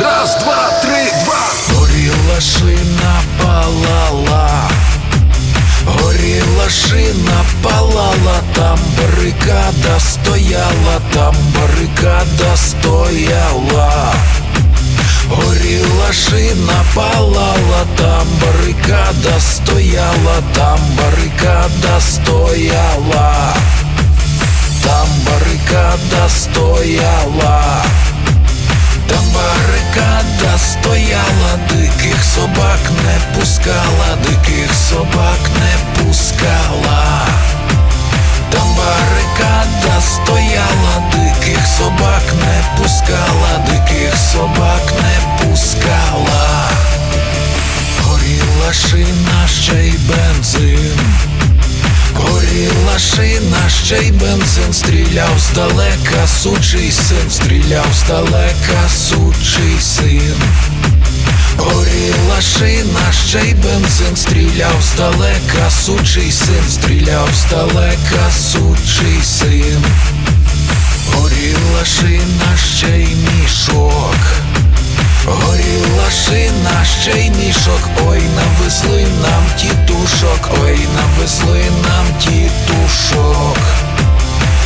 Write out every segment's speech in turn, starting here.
Раз, два, три, два. Горіла шина палала, горіла шина палала, там барикада стояла, там барикада стояла. Горіла шина палала, там барикада стояла, там барикада стояла, там барикада стояла. Собак не пускала, диких собак не пускала. Там барикада стояла, диких собак не пускала, диких собак не пускала. Горіла шина, ще й бензин. Горіла шина, ще й бензин, стріляв здалека, сучий син, стріляв здалека, сучий син. Шина, ще й бензин, стріляв здалека, сучий син, стріляв здалека, сучий син. Горіла шина, ще й мішок. Горіла шина, ще й мішок, ой, навезли нам тітушок, ой, навезли нам тітушок.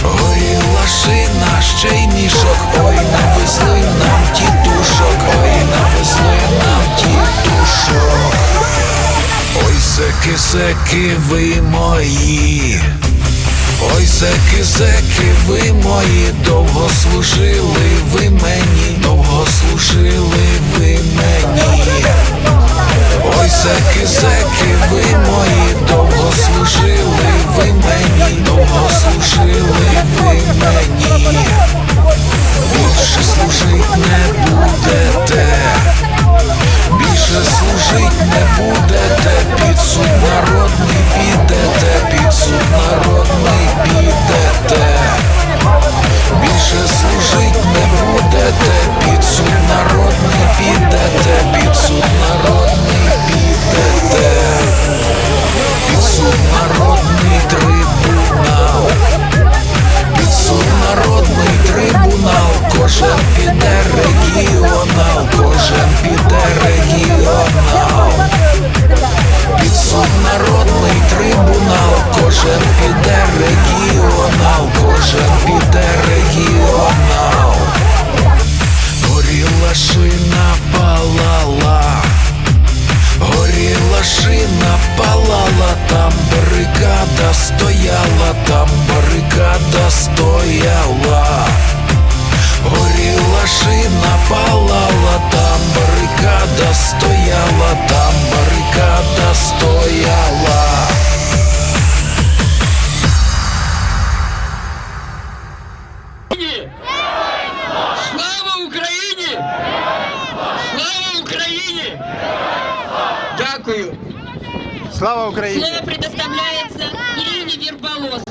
Горіла шина, ще й мішок, Ой, зеки, зеки, ви мої. Ой, зеки, зеки, ви мої, довго служили ви мені, довго служили ви мені. Ой, зеки, зеки, ви мої, довго служили ви мені, довго служили ви регіонал, кожен піде регіонал, підсуд народний Україні! Дякую! Слава Україні! Слово предоставляється Ірині Вірболос.